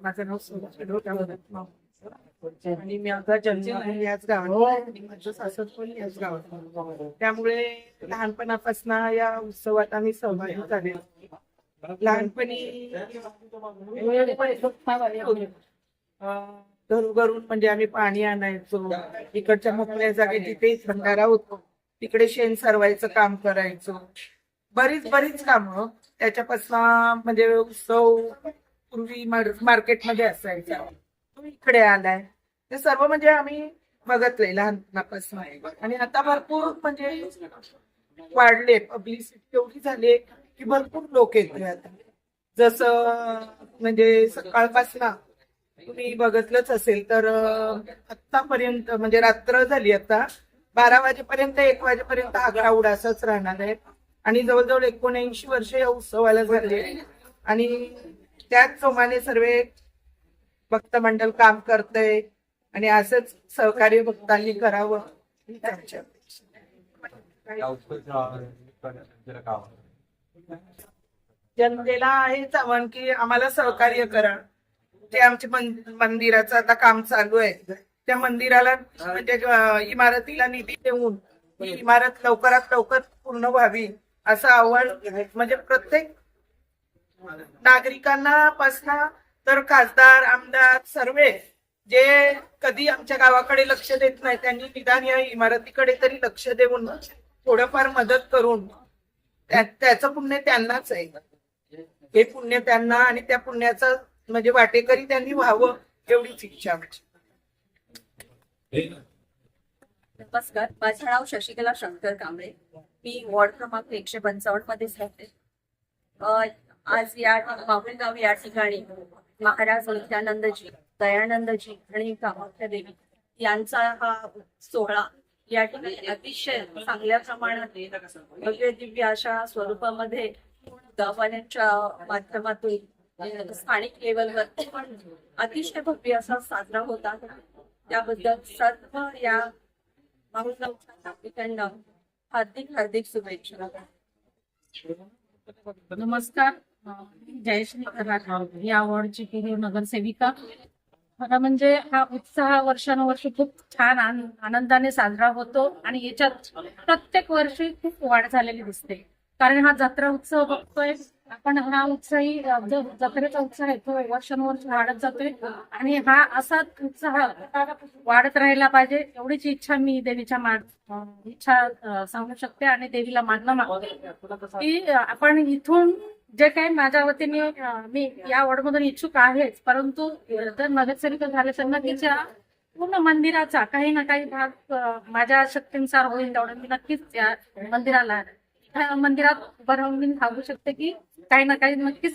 माझं नाव हा, आणि मी आता जन्म याच गावात. आणि माझं सासर पण याच गावात. त्यामुळे लहानपणापासून या उत्सवात आम्ही सहभागी झाले. लहानपणी अं, घरोघरून म्हणजे आम्ही पाणी आणायचो. इकडच्या मोकळ्या जागे तिथे भंडारा होतो. तिकडे शेण सरवायचं काम करायचो. बरीच बरीच कामं. त्याच्यापासून म्हणजे उत्सव पूर्वी मार्केटमध्ये असायचा. इकडे आलाय. ते सर्व म्हणजे आम्ही बघतलंय लहानपणापासून. आणि आता भरपूर म्हणजे वाढले. पब्लिसिटी एवढी झाली की भरपूर लोक येतोय आता. जसं म्हणजे सकाळपासून तुम्ही बघितलंच असेल तर आतापर्यंत म्हणजे रात्र झाली आता. बारा वाजेपर्यंत एक वाजेपर्यंत आगळा ग्राउंड असंच राहणार आहे. आणि जवळजवळ एकोणऐंशी वर्ष या उत्सवाला झाले. आणि त्याच जोमाने सर्व भक्त मंडळ काम करतय. आणि असंच सहकार्य भक्तांनी करावं. जनतेला हेच आव्हान की आम्हाला सहकार्य करा. ते आमच्या मंदिराचं आता काम चालू आहे. त्या मंदिराला म्हणजे इमारतीला निधी देऊन इमारत लवकरात लवकर पूर्ण व्हावी असं आव्हान म्हणजे प्रत्येक नागरिकांना पासना तर खासदार आमदार सर्व जे कधी आमच्या गावाकडे लक्ष देत नाही त्यांनी निदान या इमारतीकडे तरी लक्ष देऊन थोडंफार मदत करून त्याचं पुण्य त्यांनाच आहे. हे पुण्य त्यांना आणि त्या पुण्याचा म्हणजे वाटेकरी त्यांनी व्हावं एवढीच इच्छा नमस्कार माझं नाव शशिकला शंकर कांबळे. मी वॉर्ड क्रमांक एकशे पंचावन्न मध्येच राहते. आज या माहुलगाव या ठिकाणी महाराज नित्यानंदजी दयानंदजी आणि कामाख्या देवी यांचा हा सोहळा या ठिकाणी अतिशय चांगल्या प्रमाणात भव्य दिव्य अशा स्वरूपामध्ये गाववाल्यांच्या माध्यमातून स्थानिक लेवलवर पण अतिशय भव्य असा साजरा होता. त्याबद्दल सर्व या नागरिकांना हार्दिक हार्दिक शुभेच्छा. नमस्कार. जयश्री कराड या वॉर्डची पूर्व नगरसेविका. खरं म्हणजे हा उत्साह वर्षानुवर्ष खूप छान आनंदाने साजरा होतो आणि याच्यात प्रत्येक वर्षी खूप वाढ झालेली दिसते. कारण हा जत्रा उत्सव बघतोय आपण हा उत्साही जो जत्रेचा उत्साह आहे तो वर्षानुवर्ष वाढत जातोय. आणि हा असाच उत्साह वाढत राहिला पाहिजे एवढीच इच्छा मी देवीच्या मान इच्छा सांगू शकते आणि देवीला मागणं मागते. की आपण इथून जे काही माझ्या वतीने मी या वॉर्डमधून इच्छुक आहेच परंतु जर नगरसेविका झाले तर नक्कीच या पूर्ण मंदिराचा काही ना काही भाग माझ्या शक्तीनुसार होईल तेवढं मी नक्कीच या मंदिराला मंदिरात उभं मी सांगू शकते की काही ना काही नक्कीच